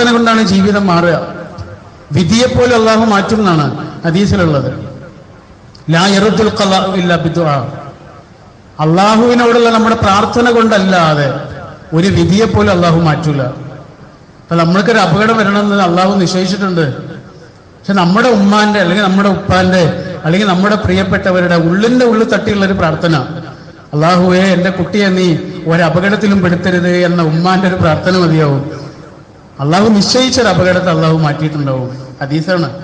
പ്രാർത്ഥന കൊണ്ടാണ് ജീവിതം മാറുക. വിധിയെപ്പോലെ അള്ളാഹു മാറ്റും എന്നാണ് ഹദീസിലുള്ളത്. ലാ യറുദ്ദുൽ ഇല്ല ബിദുആ. അള്ളാഹുവിനോടുള്ള നമ്മുടെ പ്രാർത്ഥന കൊണ്ടല്ലാതെ ഒരു വിധിയെ വിധിയെപ്പോലും അള്ളാഹു മാറ്റൂല. അപ്പൊ നമ്മൾക്കൊരു അപകടം വരണമെന്ന് അള്ളാഹു നിശ്ചയിച്ചിട്ടുണ്ട്. പക്ഷെ നമ്മുടെ ഉമ്മാന്റെ അല്ലെങ്കിൽ നമ്മുടെ ഉപ്പാന്റെ അല്ലെങ്കിൽ നമ്മുടെ പ്രിയപ്പെട്ടവരുടെ ഉള്ളിന്റെ ഉള്ളിൽ തട്ടിയുള്ള ഒരു പ്രാർത്ഥന. അള്ളാഹുവേ എന്റെ കുട്ടിയെ നീ ഒരപകടത്തിലും പെടുത്തരുത് എന്ന ഉമ്മാന്റെ ഒരു പ്രാർത്ഥന മതിയാവും. അള്ളാഹു നിശ്ചയിച്ചൊരു അപകടത്തെ അള്ളാഹു മാറ്റിയിട്ടുണ്ടാവും. ഹദീസാണ്.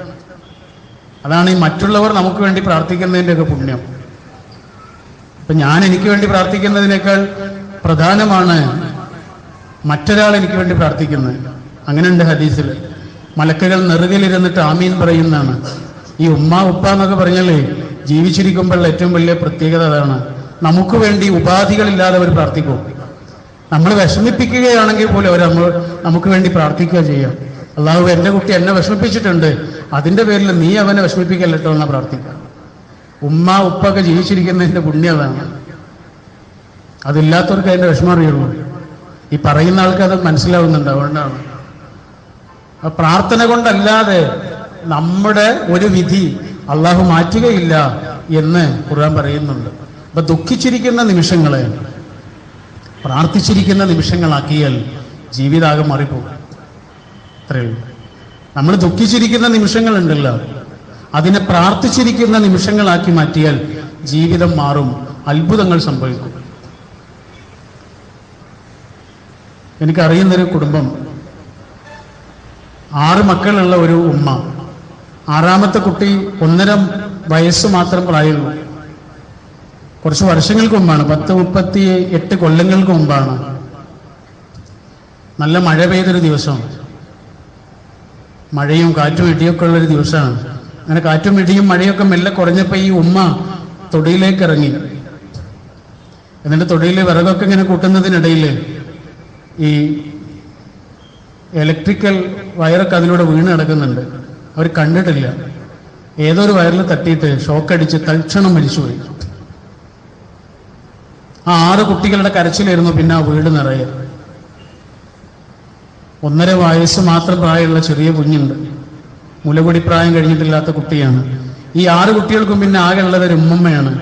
അതാണ് ഈ മറ്റുള്ളവർ നമുക്ക് വേണ്ടി പ്രാർത്ഥിക്കുന്നതിന്റെ ഒക്കെ പുണ്യം. ഇപ്പൊ ഞാൻ എനിക്ക് വേണ്ടി പ്രാർത്ഥിക്കുന്നതിനേക്കാൾ പ്രധാനമാണ് മറ്റൊരാൾ എനിക്ക് വേണ്ടി പ്രാർത്ഥിക്കുന്നത്. അങ്ങനെയുണ്ട് ഹദീസിൽ മലക്കുകൾ നെറുകിലിരുന്നിട്ട് ആമീൻ പറയുന്നതാണ്. ഈ ഉമ്മ ഉപ്പ എന്നൊക്കെ പറഞ്ഞാലേ ജീവിച്ചിരിക്കുമ്പോഴുള്ള ഏറ്റവും വലിയ പ്രത്യേകത അതാണ്. നമുക്ക് വേണ്ടി ഉപാധികളില്ലാതെ അവർ പ്രാർത്ഥിക്കും. നമ്മൾ വിഷമിപ്പിക്കുകയാണെങ്കിൽ പോലും അവർ നമ്മൾ നമുക്ക് വേണ്ടി പ്രാർത്ഥിക്കുക ചെയ്യാം. അള്ളാഹു എന്റെ കുട്ടി എന്നെ വിഷമിപ്പിച്ചിട്ടുണ്ട്. അതിന്റെ പേരിൽ നീ അവനെ വിഷമിപ്പിക്കല്ലോ എന്നാ പ്രാർത്ഥിക്കുക ഉമ്മ ഉപ്പൊക്കെ ജീവിച്ചിരിക്കുന്നതിന്റെ പുണ്യം അതാണ്. അതില്ലാത്തവർക്ക് അതിന്റെ വിഷമം അറിയുള്ളൂ. ഈ പറയുന്ന ആൾക്ക് അത് മനസ്സിലാവുന്നുണ്ട് അതുകൊണ്ടാണ്. പ്രാർത്ഥന കൊണ്ടല്ലാതെ നമ്മുടെ ഒരു വിധി അള്ളാഹു മാറ്റുകയില്ല എന്ന് ഖുർആൻ പറയുന്നുണ്ട്. അപ്പൊ ദുഃഖിച്ചിരിക്കുന്ന നിമിഷങ്ങളെ പ്രാർത്ഥിച്ചിരിക്കുന്ന നിമിഷങ്ങളാക്കിയാൽ ജീവിതാകെ മാറിപ്പോകും. അത്രയേ ഉള്ളൂ. നമ്മൾ ദുഃഖിച്ചിരിക്കുന്ന നിമിഷങ്ങളുണ്ടല്ലോ. അതിനെ പ്രാർത്ഥിച്ചിരിക്കുന്ന നിമിഷങ്ങളാക്കി മാറ്റിയാൽ ജീവിതം മാറും. അത്ഭുതങ്ങൾ സംഭവിക്കും. എനിക്കറിയുന്നൊരു കുടുംബം. ആറ് മക്കളുള്ള ഒരു ഉമ്മ. ആറാമത്തെ കുട്ടി ഒന്നര വയസ്സ് മാത്രം പ്രായമുള്ളൂ. കുറച്ച് വർഷങ്ങൾക്ക് മുമ്പാണ് പത്ത് മുപ്പത്തി എട്ട് കൊല്ലങ്ങൾക്ക് മുമ്പാണ്. നല്ല മഴ പെയ്തൊരു ദിവസം. മഴയും കാറ്റും ഇടിയൊക്കെ ഉള്ളൊരു ദിവസമാണ്. അങ്ങനെ കാറ്റും ഇടിയും മഴയൊക്കെ മെല്ലെ കുറഞ്ഞപ്പോൾ ഈ ഉമ്മ തൊടിയിലേക്ക് ഇറങ്ങി. എന്നിട്ട് തൊടിയിലെ വിറകൊക്കെ ഇങ്ങനെ കൂട്ടുന്നതിനിടയിൽ ഈ ഇലക്ട്രിക്കൽ വയറൊക്കെ അതിലൂടെ വീണ് കിടക്കുന്നുണ്ട്. അവർ കണ്ടിട്ടില്ല. ഏതോ ഒരു വയറിൽ തട്ടിയിട്ട് ഷോക്കടിച്ച് തൽക്ഷണം മരിച്ചുപോയി. ആ ആറ് കുട്ടികളുടെ കരച്ചിലായിരുന്നു പിന്നെ ആ വീട് നിറയെ. ഒന്നര വയസ്സ് മാത്രം പ്രായമുള്ള ചെറിയ കുഞ്ഞുണ്ട്. മുലകുടി പ്രായം കഴിഞ്ഞിട്ടില്ലാത്ത കുട്ടിയാണ്. ഈ ആറ് കുട്ടികൾക്കും പിന്നെ ആകെ ഉള്ളത് ഒരു ഉമ്മമ്മയാണ്.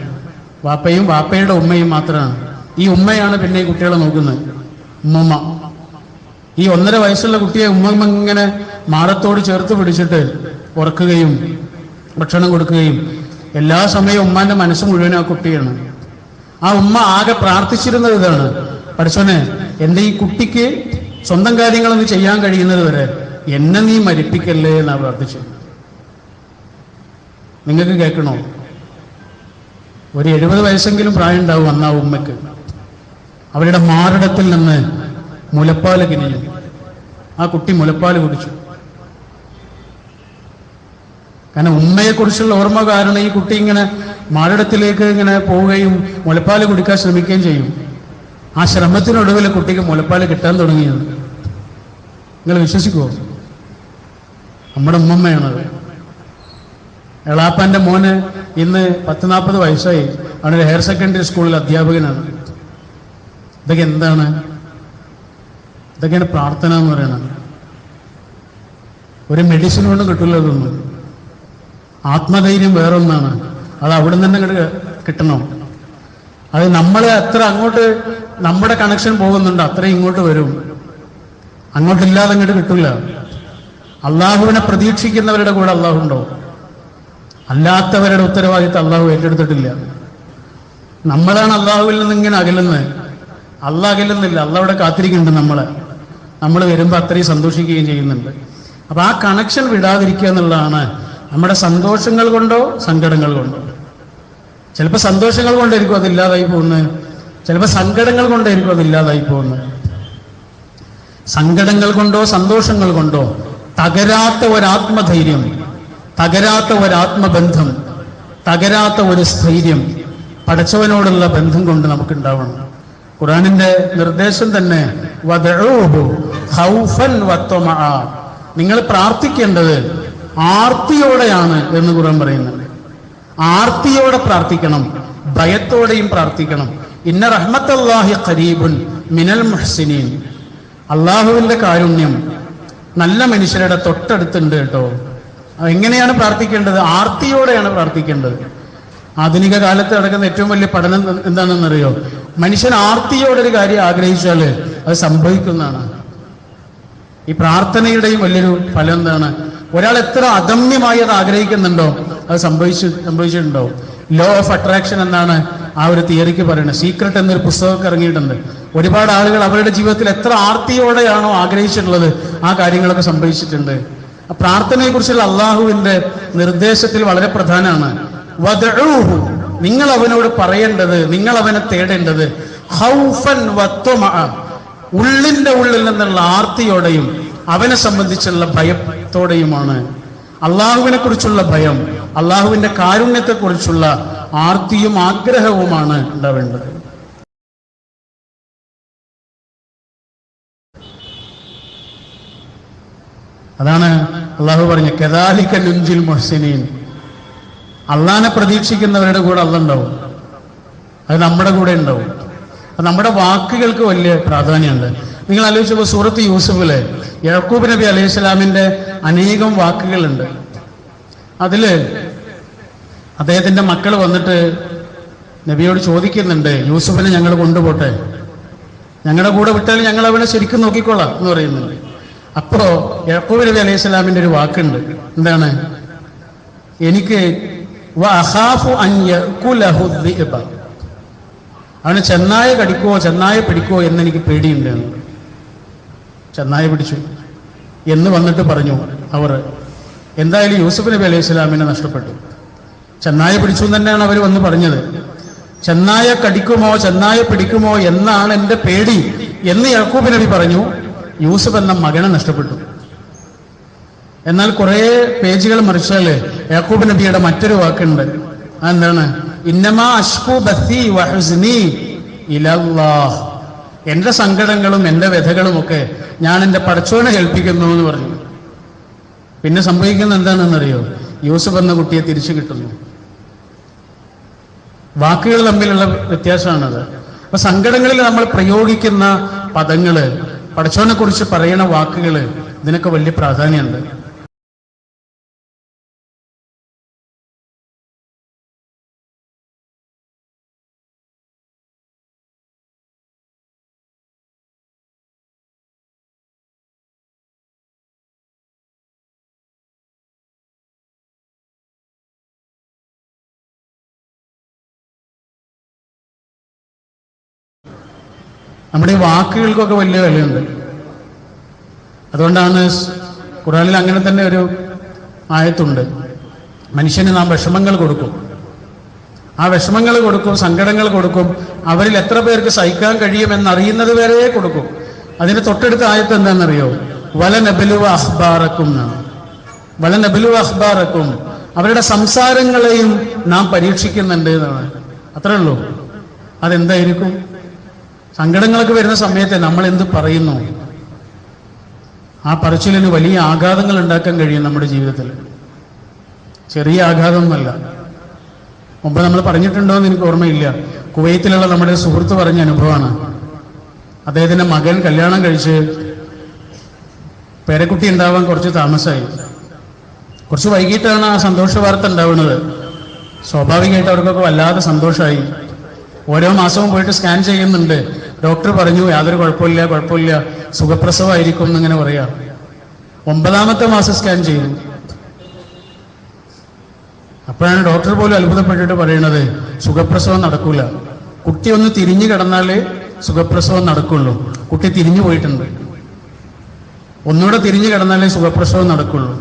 വാപ്പയും വാപ്പയുടെ ഉമ്മയും മാത്രമാണ്. ഈ ഉമ്മയാണ് പിന്നെ ഈ കുട്ടികളെ നോക്കുന്നത്. ഉമ്മമ്മ. ഈ ഒന്നര വയസ്സുള്ള കുട്ടിയെ ഉമ്മ ഇങ്ങനെ മാറത്തോട് ചേർത്ത് പിടിച്ചിട്ട് ഉറക്കുകയും ഭക്ഷണം കൊടുക്കുകയും എല്ലാ സമയവും ഉമ്മാന്റെ മനസ്സ് മുഴുവൻ ആ കുട്ടിയാണ്. ആ ഉമ്മ ആകെ പ്രാർത്ഥിച്ചിരുന്നത് ഇതാണ്. പഠിച്ചോനെ എന്റെ ഈ കുട്ടിക്ക് സ്വന്തം കാര്യങ്ങളൊന്നും ചെയ്യാൻ കഴിയുന്നത് വരെ എന്നെ നീ മരിപ്പിക്കല്ലേ എന്നാ പ്രാർത്ഥിച്ചു. നിങ്ങൾക്ക് കേൾക്കണോ? ഒരു എഴുപത് വയസ്സെങ്കിലും പ്രായം ഉണ്ടാവും അന്ന് ആ ഉമ്മയ്ക്ക്. അവരുടെ മാറിടത്തിൽ നിന്ന് മുലപ്പാൽ കിനിഞ്ഞു. ആ കുട്ടി മുലപ്പാൽ കുടിച്ചു. കാരണം ഉമ്മയെക്കുറിച്ചുള്ള ഓർമ്മ കാരണം ഈ കുട്ടി ഇങ്ങനെ മാറിടത്തിലേക്ക് ഇങ്ങനെ പോവുകയും മുലപ്പാൽ കുടിക്കാൻ ശ്രമിക്കുകയും ചെയ്യും. ആ ശ്രമത്തിനൊടുവിൽ കുട്ടിക്ക് മുലപ്പാൽ കിട്ടാൻ തുടങ്ങിയത്. നിങ്ങൾ വിശ്വസിക്കുമോ നമ്മുടെ ഉമ്മമ്മയാണത് എളാപ്പാന്റെ മോന് ഇന്ന് പത്ത് നാൽപ്പത് വയസ്സായി അവനൊരു ഹയർ സെക്കൻഡറി സ്കൂളിൽ അധ്യാപകനാണ്. ഇതൊക്കെ എന്താണ്? ഇതൊക്കെയാണ് പ്രാർത്ഥന എന്ന് പറയുന്നത്. ഒരു മെഡിസിൻ കൊണ്ടും കിട്ടില്ല ഇതൊന്നും ആത്മധൈര്യം വേറൊന്നാണ്. അത് അവിടെ നിന്ന് തന്നെ കിട്ടണം. അത് നമ്മൾ എത്ര അങ്ങോട്ട് നമ്മുടെ കണക്ഷൻ പോകുന്നുണ്ട് അത്രയും ഇങ്ങോട്ട് വരും. അങ്ങോട്ടില്ലാതെ അങ്ങോട്ട് കിട്ടില്ല അള്ളാഹുവിനെ പ്രതീക്ഷിക്കുന്നവരുടെ കൂടെ അള്ളാഹു ഉണ്ടോ? അല്ലാത്തവരുടെ ഉത്തരവാദിത്തം അള്ളാഹു ഏറ്റെടുത്തിട്ടില്ല. നമ്മളാണ് അള്ളാഹുവിൽ നിന്ന് ഇങ്ങനെ അകലുന്നത്. അള്ളാഹ് അകലുന്നില്ല. അള്ളാഹുടെ കാത്തിരിക്കുന്നുണ്ട് നമ്മളെ. നമ്മൾ വരുമ്പോൾ അത്രയും സന്തോഷിക്കുകയും ചെയ്യുന്നുണ്ട്. അപ്പൊ ആ കണക്ഷൻ വിടാതിരിക്കുക എന്നുള്ളതാണ് നമ്മുടെ സന്തോഷങ്ങൾ കൊണ്ടോ സങ്കടങ്ങൾ കൊണ്ടോ? ചിലപ്പോൾ സന്തോഷങ്ങൾ കൊണ്ടായിരിക്കും അത് ഇല്ലാതായി പോകുന്നത്. ചിലപ്പോൾ സങ്കടങ്ങൾ കൊണ്ടായിരിക്കും അത് ഇല്ലാതായി പോകുന്നത്. സങ്കടങ്ങൾ കൊണ്ടോ സന്തോഷങ്ങൾ കൊണ്ടോ തകരാത്ത ഒരാത്മധൈര്യം തകരാത്ത ഒരാത്മബന്ധം തകരാത്ത ഒരു സ്ഥൈര്യം പടച്ചവനോടുള്ള ബന്ധം കൊണ്ട് നമുക്ക് ഉണ്ടാവണം ഖുറാനിന്റെ നിർദ്ദേശം തന്നെ. നിങ്ങൾ പ്രാർത്ഥിക്കേണ്ടത് ആർത്തിയോടെയാണ് എന്ന് ഖുർആൻ പറയുന്നുണ്ട് ആർത്തിയോടെ പ്രാർത്ഥിക്കണം ഭയത്തോടെയും പ്രാർത്ഥിക്കണം. ഇന്ന റഹ്മത്തല്ലാഹി ഖരീബുൻ മിനൽ മുഹ്സിനീൻ. അള്ളാഹുവിന്റെ കാരുണ്യം നല്ല മനുഷ്യരുടെ തൊട്ടടുത്തുണ്ട് കേട്ടോ. എങ്ങനെയാണ് പ്രാർത്ഥിക്കേണ്ടത്? ആർത്തിയോടെയാണ് പ്രാർത്ഥിക്കേണ്ടത്. ആധുനിക കാലത്ത് നടക്കുന്ന ഏറ്റവും വലിയ പഠനം എന്താണെന്നറിയോ? മനുഷ്യൻ ആർത്തിയോടെ ഒരു കാര്യം ആഗ്രഹിച്ചാൽ അത് സംഭവിക്കുന്നതാണ്. ഈ പ്രാർത്ഥനയുടെയും വലിയൊരു ഫലം എന്താണ്? ഒരാൾ എത്ര അദമ്യമായി അത് ആഗ്രഹിക്കുന്നുണ്ടോ? അത് സംഭവിച്ചു സംഭവിച്ചിട്ടുണ്ടോ ലോ ഓഫ് അട്രാക്ഷൻ എന്നാണ് ആ ഒരു തിയറിക്ക് പറയുന്നത്. സീക്രട്ട് എന്നൊരു പുസ്തകമൊക്കെ ഇറങ്ങിയിട്ടുണ്ട്. ഒരുപാട് ആളുകൾ അവരുടെ ജീവിതത്തിൽ എത്ര ആർത്തിയോടെയാണോ ആഗ്രഹിച്ചിട്ടുള്ളത് ആ കാര്യങ്ങളൊക്കെ സംഭവിച്ചിട്ടുണ്ട്. ആ പ്രാർത്ഥനയെ കുറിച്ചുള്ള അള്ളാഹുവിന്റെ നിർദ്ദേശത്തിൽ വളരെ പ്രധാനമാണ്. നിങ്ങൾ അവനോട് പറയേണ്ടത് നിങ്ങൾ അവനെ തേടേണ്ടത് ഹൗഫൻ വത്വമഅ. ഉള്ളിന്റെ ഉള്ളിൽ നിന്നുള്ള ആർത്തിയോടെയും അവനെ സംബന്ധിച്ചുള്ള ഭയത്തോടെയുമാണ് അള്ളാഹുവിനെ കുറിച്ചുള്ള ഭയം അള്ളാഹുവിന്റെ കാരുണ്യത്തെക്കുറിച്ചുള്ള ആർത്തിയും ആഗ്രഹവുമാണ് ഉണ്ടാവേണ്ടത്. അതാണ് അള്ളാഹു പറഞ്ഞ കെതാലിക്ക നുഞ്ചിൽ മൊഹസിനീൻ. അള്ളാനെ പ്രതീക്ഷിക്കുന്നവരുടെ കൂടെ അള്ള ഉണ്ടാവും. അത് നമ്മുടെ കൂടെ ഉണ്ടാവും. അപ്പം നമ്മുടെ വാക്കുകൾക്ക് വലിയ പ്രാധാന്യമുണ്ട്. നിങ്ങൾ ആലോചിച്ചപ്പോൾ സൂറത്ത് യൂസഫിൽ യഹക്കൂബ് നബി അലൈഹി സ്വലാമിന്റെ അനേകം വാക്കുകളുണ്ട്. അതിൽ അദ്ദേഹത്തിന്റെ മക്കൾ വന്നിട്ട് നബിയോട് ചോദിക്കുന്നുണ്ട് യൂസഫിനെ ഞങ്ങൾ കൊണ്ടുപോട്ടെ? ഞങ്ങളുടെ കൂടെ വിട്ടാൽ ഞങ്ങൾ അവനെ ശരിക്കും നോക്കിക്കോളാം എന്ന് പറയുന്നുണ്ട് അപ്പോൾ യഹക്കൂബ് നബി അലൈഹി സ്വലാമിന്റെ ഒരു വാക്കുണ്ട്. എന്താണ്? എനിക്ക് വ അഹാഫു അൻ അവന് ചെന്നായ കടിക്കുവോ ചെന്നായ പിടിക്കുവോ എന്ന് എനിക്ക് പേടിയുണ്ട്. എന്ന്. ചെന്നായ പിടിച്ചു. എന്ന് വന്നിട്ട് പറഞ്ഞു അവർ എന്തായാലും യൂസുഫ് നബി അലൈഹി സ്വലാമിനെ നഷ്ടപ്പെട്ടു. ചെന്നായ പിടിച്ചു തന്നെയാണ് അവർ വന്ന് പറഞ്ഞത്. ചെന്നായ കടിക്കുമോ ചെന്നായ പിടിക്കുമോ എന്നാണ് എന്റെ പേടി എന്ന് യാക്കൂബ് നബി പറഞ്ഞു. യൂസുഫ് എന്ന മകനെ നഷ്ടപ്പെട്ടു. എന്നാൽ കുറേ പേജുകൾ മറിച്ചാൽ യാക്കൂബ് നബിയുടെ മറ്റൊരു വാക്കുണ്ട്. അതെന്താണ്? ഇന്നമാ അഷ്കു ബത്തി വഹുസ്നി ഇലല്ലാഹ്. എന്റെ സങ്കടങ്ങളും എന്റെ വ്യഥകളും ഒക്കെ ഞാൻ എന്റെ പടച്ചോനെ കേൾപ്പിക്കുന്നു എന്ന് പറഞ്ഞു. പിന്നെ സംഭവിക്കുന്ന എന്താണെന്നറിയോ? യൂസഫ് എന്ന കുട്ടിയെ തിരിച്ചു കിട്ടുന്നു. വാക്കുകൾ തമ്മിലുള്ള വ്യത്യാസമാണത്. അപ്പൊ സങ്കടങ്ങളിൽ നമ്മൾ പ്രയോഗിക്കുന്ന പദങ്ങൾ പടച്ചോനെ കുറിച്ച് പറയുന്ന വാക്കുകൾ ഇതിനൊക്കെ വലിയ പ്രാധാന്യമുണ്ട്. നമ്മുടെ വാക്കുകൾക്കൊക്കെ വലിയ വിലയുണ്ട്. അതുകൊണ്ടാണ് ഖുറാനിൽ അങ്ങനെ തന്നെ ഒരു ആയത്തുണ്ട്. മനുഷ്യന് നാം വിഷമങ്ങൾ കൊടുക്കും. ആ വിഷമങ്ങൾ കൊടുക്കും സങ്കടങ്ങൾ കൊടുക്കും. അവരിൽ എത്ര പേർക്ക് സഹിക്കാൻ കഴിയുമെന്നറിയുന്നത് വരെ കൊടുക്കും. അതിന് തൊട്ടടുത്ത ആയത്ത് എന്താണെന്നറിയോ? വല നബിലു അഹ്ബാറക്കും വല നബിലു അഹ്ബാറക്കും. അവരുടെ സംസാരങ്ങളെയും നാം പരീക്ഷിക്കുന്നുണ്ട് എന്നാണ്. അത്രേ ഉള്ളൂ. അതെന്തായിരിക്കും? സങ്കടങ്ങളൊക്കെ വരുന്ന സമയത്ത് നമ്മൾ എന്ത് പറയുന്നു? ആ പറച്ചിലിന് വലിയ ആഘാതങ്ങൾ ഉണ്ടാക്കാൻ കഴിയും നമ്മുടെ ജീവിതത്തിൽ. ചെറിയ ആഘാതമൊന്നുമല്ല. മുമ്പ് നമ്മൾ പറഞ്ഞിട്ടുണ്ടോ എന്ന് എനിക്ക് ഓർമ്മയില്ല. കുവൈത്തിലുള്ള നമ്മുടെ സുഹൃത്ത് പറഞ്ഞ അനുഭവമാണ്. അദ്ദേഹത്തിന്റെ മകൻ കല്യാണം കഴിച്ച് പേരക്കുട്ടി ഉണ്ടാവാൻ കുറച്ച് താമസമായി കുറച്ച് വൈകിട്ടാണ് ആ സന്തോഷ വാർത്ത ഉണ്ടാവുന്നത്. സ്വാഭാവികമായിട്ട് അവർക്കൊക്കെ വല്ലാതെ സന്തോഷമായി. ഓരോ മാസവും പോയിട്ട് സ്കാൻ ചെയ്യുന്നുണ്ട്. ഡോക്ടർ പറഞ്ഞു യാതൊരു കുഴപ്പമില്ല കുഴപ്പമില്ല സുഖപ്രസവമായിരിക്കും എന്നിങ്ങനെ പറയാം. ഒമ്പതാമത്തെ മാസം സ്കാൻ ചെയ്തു അപ്പോഴാണ് ഡോക്ടർ പോലും അത്ഭുതപ്പെട്ടിട്ട് പറയുന്നത് സുഖപ്രസവം നടക്കൂല. കുട്ടി ഒന്ന് തിരിഞ്ഞു കിടന്നാലേ സുഖപ്രസവം നടക്കുള്ളൂ. കുട്ടി തിരിഞ്ഞു പോയിട്ടുണ്ട്. ഒന്നുകൂടെ തിരിഞ്ഞു കിടന്നാലേ സുഖപ്രസവം നടക്കുള്ളൂ.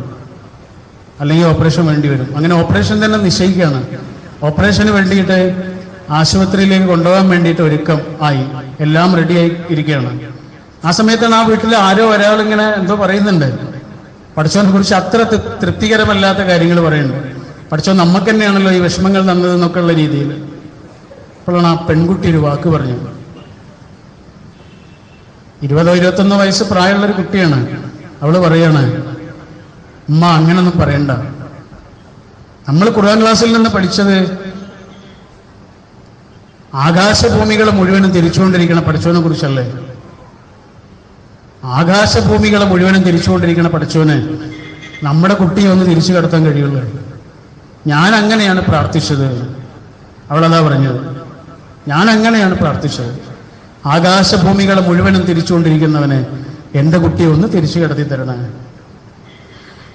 അല്ലെങ്കിൽ ഓപ്പറേഷൻ വേണ്ടി വരും. അങ്ങനെ ഓപ്പറേഷൻ തന്നെ നിശ്ചയിക്കുകയാണ്. ഓപ്പറേഷന് വേണ്ടിയിട്ട് ആശുപത്രിയിലേക്ക് കൊണ്ടുപോകാൻ വേണ്ടിയിട്ട് ഒരുക്കം ആയി. എല്ലാം റെഡിയായി ഇരിക്കുകയാണ്. ആ സമയത്താണ് ആ വീട്ടിൽ ആരോ ഒരാൾ ഇങ്ങനെ എന്തോ പറയുന്നുണ്ട്. പഠിച്ചവനെ കുറിച്ച് അത്ര തൃപ്തികരമല്ലാത്ത കാര്യങ്ങൾ പറയുന്നുണ്ട്. പഠിച്ചവൻ നമുക്ക് തന്നെയാണല്ലോ ഈ വിഷമങ്ങൾ തന്നതെന്നൊക്കെ ഉള്ള രീതിയിൽ അപ്പോഴാണ് ആ പെൺകുട്ടി ഒരു വാക്ക് പറഞ്ഞു ഇരുപതോ ഇരുപത്തൊന്നോ വയസ്സ് പ്രായമുള്ള ഒരു കുട്ടിയാണ്. അവൾ പറയാണ് ഉമ്മ അങ്ങനൊന്നും പറയണ്ട. നമ്മൾ ഖുർആൻ ക്ലാസ്സിൽ നിന്ന് പഠിച്ചത് ആകാശഭൂമികൾ മുഴുവനും തിരിച്ചുകൊണ്ടിരിക്കണ പഠിച്ചവനെ കുറിച്ചല്ലേ? ആകാശഭൂമികളെ മുഴുവനും തിരിച്ചുകൊണ്ടിരിക്കണ പഠിച്ചവന് നമ്മുടെ കുട്ടിയെ ഒന്ന് തിരിച്ചു കടത്താൻ കഴിയുള്ളൂ. ഞാൻ അങ്ങനെയാണ് പ്രാർത്ഥിച്ചത്. അവളതാ പറഞ്ഞത്. ഞാൻ അങ്ങനെയാണ് പ്രാർത്ഥിച്ചത്. ആകാശഭൂമികളെ മുഴുവനും തിരിച്ചുകൊണ്ടിരിക്കുന്നവന് എന്റെ കുട്ടിയെ ഒന്ന് തിരിച്ചു കടത്തി തരണേ.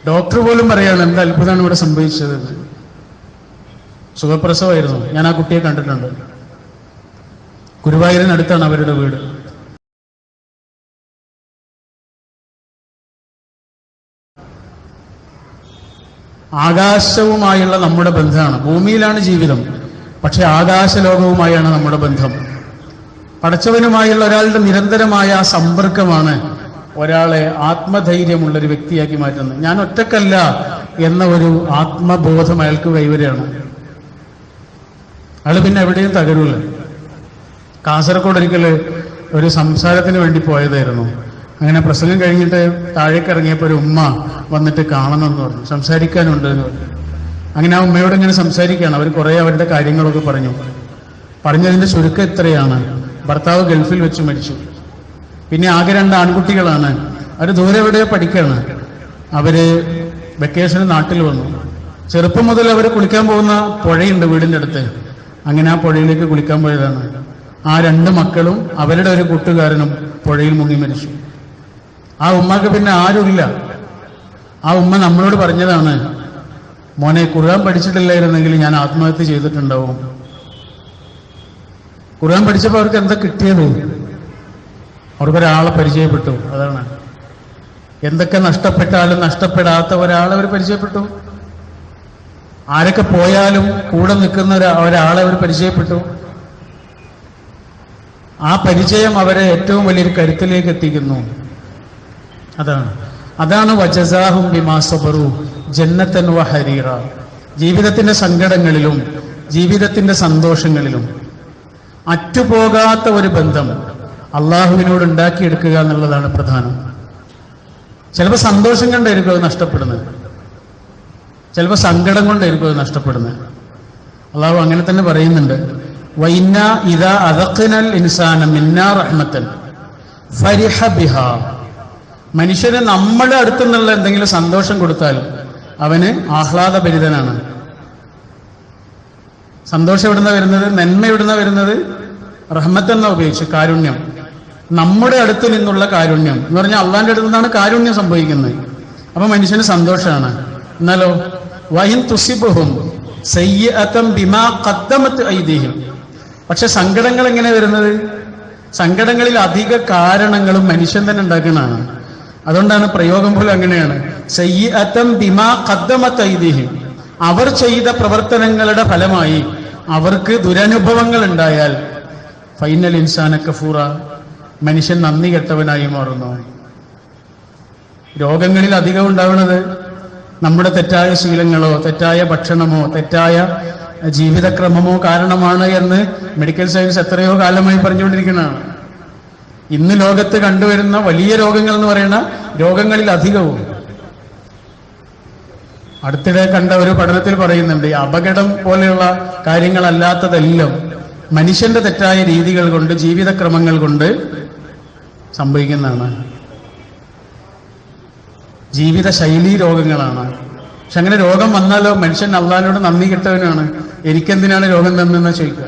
ഡോക്ടർ പോലും പറയാണ് എന്ത് അത്ഭുതമാണ് ഇവിടെ സംഭവിച്ചത്? സുഖപ്രസവമായിരുന്നു. ഞാൻ ആ കുട്ടിയെ കണ്ടിട്ടുണ്ട്. ഗുരുവായൂരിനടുത്താണ് അവരുടെ വീട്. ആകാശവുമായുള്ള നമ്മുടെ ബന്ധമാണ്. ഭൂമിയിലാണ് ജീവിതം. പക്ഷെ ആകാശലോകവുമായാണ് നമ്മുടെ ബന്ധം. പടച്ചവനുമായുള്ള ഒരാളുടെ നിരന്തരമായ ആ സമ്പർക്കമാണ് ഒരാളെ ആത്മധൈര്യമുള്ള ഒരു വ്യക്തിയാക്കി മാറ്റുന്നത്. ഞാൻ ഒറ്റക്കല്ല എന്ന ഒരു ആത്മബോധം അയാൾക്ക് കൈവരെയാണ് അയാൾ പിന്നെ എവിടെയും തകരൂല. കാസർഗോഡ് ഒരിക്കൽ ഒരു സംസാരത്തിന് വേണ്ടി പോയതായിരുന്നു. അങ്ങനെ പ്രസംഗം കഴിഞ്ഞിട്ട് താഴേക്ക് ഇറങ്ങിയപ്പോൾ ഒരു ഉമ്മ വന്നിട്ട് കാണണമെന്ന് പറഞ്ഞു. സംസാരിക്കാനുണ്ട് എന്ന് പറഞ്ഞു. അങ്ങനെ ആ ഉമ്മയോട് ഇങ്ങനെ സംസാരിക്കുകയാണ്. അവർ കുറേ അവരുടെ കാര്യങ്ങളൊക്കെ പറഞ്ഞു. പറഞ്ഞതിന്റെ ചുരുക്കം ഇത്രയാണ്. ഭർത്താവ് ഗൾഫിൽ വെച്ച് മരിച്ചു. പിന്നെ ആകെ രണ്ട് ആൺകുട്ടികളാണ്. അവർ ദൂരെ എവിടെയോ പഠിക്കാണ്. അവർ വെക്കേഷന് നാട്ടിൽ വന്നു. ചെറുപ്പം മുതൽ അവർ കുളിക്കാൻ പോകുന്ന പുഴയുണ്ട് വീടിന്റെ അടുത്ത്. അങ്ങനെ ആ പുഴയിലേക്ക് കുളിക്കാൻ പോയതാണ്. ആ രണ്ട് മക്കളും അവരുടെ ഒരു കൂട്ടുകാരനും പുഴയിൽ മുങ്ങി മരിച്ചു. ആ ഉമ്മക്ക് പിന്നെ ആരുമില്ല. ആ ഉമ്മ നമ്മളോട് പറഞ്ഞതാണ് മോനെ ഖുർആൻ പഠിച്ചിട്ടില്ലായിരുന്നെങ്കിൽ ഞാൻ ആത്മഹത്യ ചെയ്തിട്ടുണ്ടാവും. ഖുർആൻ പഠിച്ചപ്പോൾ അവർക്ക് എന്താ കിട്ടിയത്? അവർക്കൊരാളെ പരിചയപ്പെട്ടു അതാണ്. എന്തൊക്കെ നഷ്ടപ്പെട്ടാലും നഷ്ടപ്പെടാത്ത ഒരാളെ അവർ പരിചയപ്പെട്ടു. ആരൊക്കെ പോയാലും കൂടെ നിൽക്കുന്ന ഒരാളെ അവർ പരിചയപ്പെട്ടു. ആ പരിചയം അവരെ ഏറ്റവും വലിയൊരു കരുത്തിലേക്ക് എത്തിക്കുന്നു. അതാണ്. അതാണ് വജസാഹും ബിമാസബറു ജന്നത്തൻ വ ഹരീറ. ജീവിതത്തിന്റെ സങ്കടങ്ങളിലും ജീവിതത്തിന്റെ സന്തോഷങ്ങളിലും അറ്റുപോകാത്ത ഒരു ബന്ധം അള്ളാഹുവിനോട് ഉണ്ടാക്കിയെടുക്കുക എന്നുള്ളതാണ് പ്രധാനം. ചിലപ്പോൾ സന്തോഷം കൊണ്ടായിരിക്കും അത് നഷ്ടപ്പെടുന്നത്. ചിലപ്പോൾ സങ്കടം കൊണ്ടായിരിക്കും അത് നഷ്ടപ്പെടുന്നത്. അള്ളാഹു അങ്ങനെ തന്നെ പറയുന്നുണ്ട്. വൈന ഇതാ അതക്കനൽ ഇൻസാന മിന്നാ റഹ്മത്തൻ ഫരിഹ ബിഹ മനുഷ്യന് നമ്മുടെ അടുത്തു നിന്നുള്ള എന്തെങ്കിലും സന്തോഷം കൊടുത്താൽ അവന് ആഹ്ലാദഭരിതനാണ് സന്തോഷം എവിടുന്ന വരുന്നത്? നന്മ എവിടുന്ന വരുന്നത്? റഹ്മത്ത് എന്ന ഉപയോഗിച്ച് കാരുണ്യം. നമ്മുടെ അടുത്ത് നിന്നുള്ള കാരുണ്യം. എന്ന് പറഞ്ഞാൽ അള്ളാന്റെ അടുത്ത് നിന്നാണ് കാരുണ്യം സംഭവിക്കുന്നത്. അപ്പൊ മനുഷ്യന് സന്തോഷമാണ് എന്നാലോ? വഹിൻ തുസിബുഹും സയ്യത്തം ബിമാ കത്തമത്ത് ഐദീഹിം. പക്ഷെ സങ്കടങ്ങൾ എങ്ങനെ വരുന്നത്? സങ്കടങ്ങളിൽ അധിക കാരണങ്ങളും മനുഷ്യൻ തന്നെ ഉണ്ടാക്കുന്നതാണ് അതുകൊണ്ടാണ് പ്രയോഗം പോലും അങ്ങനെയാണ്. ബിമാ അവർ ചെയ്ത പ്രവർത്തനങ്ങളുടെ ഫലമായി അവർക്ക് ദുരനുഭവങ്ങൾ ഉണ്ടായാൽ ഫൈനൽ ഇൻസാന കഫൂറ മനുഷ്യൻ നന്ദി കെട്ടവനായി മാറുന്നു. രോഗങ്ങളിൽ അധികം ഉണ്ടാവുന്നത് നമ്മുടെ തെറ്റായ ശീലങ്ങളോ തെറ്റായ ഭക്ഷണമോ തെറ്റായ ജീവിതക്രമമോ കാരണമാണ് എന്ന് മെഡിക്കൽ സയൻസ് എത്രയോ കാലമായി പറഞ്ഞുകൊണ്ടിരിക്കുന്നതാണ്. ഇന്ന് ലോകത്ത് കണ്ടുവരുന്ന വലിയ രോഗങ്ങൾ എന്ന് പറയുന്ന രോഗങ്ങളിൽ അധികവും. അടുത്തിടെ കണ്ട ഒരു പഠനത്തിൽ പറയുന്നുണ്ട് അപകടം പോലെയുള്ള കാര്യങ്ങളല്ലാത്തതെല്ലാം മനുഷ്യന്റെ തെറ്റായ രീതികൾ കൊണ്ട് ജീവിതക്രമങ്ങൾ കൊണ്ട് സംഭവിക്കുന്നതാണ്. ജീവിത ശൈലീ രോഗങ്ങളാണ്. പക്ഷെ അങ്ങനെ രോഗം വന്നാലോ മനുഷ്യൻ അള്ളാഹിനോട് നന്ദി കിട്ടവനാണ്. എനിക്കെന്തിനാണ് രോഗം തന്നെന്ന് ചോദിക്കുക.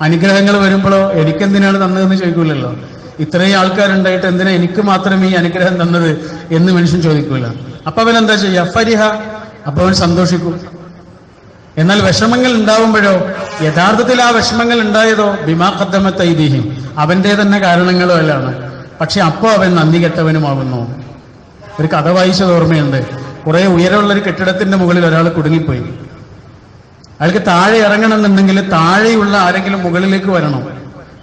അനുഗ്രഹങ്ങൾ വരുമ്പോഴോ എനിക്കെന്തിനാണ് തന്നതെന്ന് ചോദിക്കൂലല്ലോ. ഇത്രയും ആൾക്കാരുണ്ടായിട്ട് എന്തിനാ എനിക്ക് മാത്രം ഈ അനുഗ്രഹം തന്നത് എന്ന് മനുഷ്യൻ ചോദിക്കില്ല അപ്പൊ അവൻ എന്താ ചെയ്യുക? ഫരിഹ. അപ്പൊ അവൻ സന്തോഷിക്കും. എന്നാൽ വിഷമങ്ങൾ ഉണ്ടാവുമ്പോഴോ യഥാർത്ഥത്തിൽ ആ വിഷമങ്ങൾ ഉണ്ടായതോ ബിമാ തൈദീഹ്യം അവന്റെ തന്നെ കാരണങ്ങളോ അല്ലാണ് പക്ഷെ അപ്പോ അവൻ നന്ദി കെട്ടവനുമാകുന്നു ഒരു കഥ വായിച്ചത് ഓർമ്മയുണ്ട്. കുറെ ഉയരമുള്ള ഒരു കെട്ടിടത്തിന്റെ മുകളിൽ ഒരാൾ കുടുങ്ങിപ്പോയി. അയാൾക്ക് താഴെ ഇറങ്ങണം എന്നുണ്ടെങ്കിൽ താഴെയുള്ള ആരെങ്കിലും മുകളിലേക്ക് വരണം.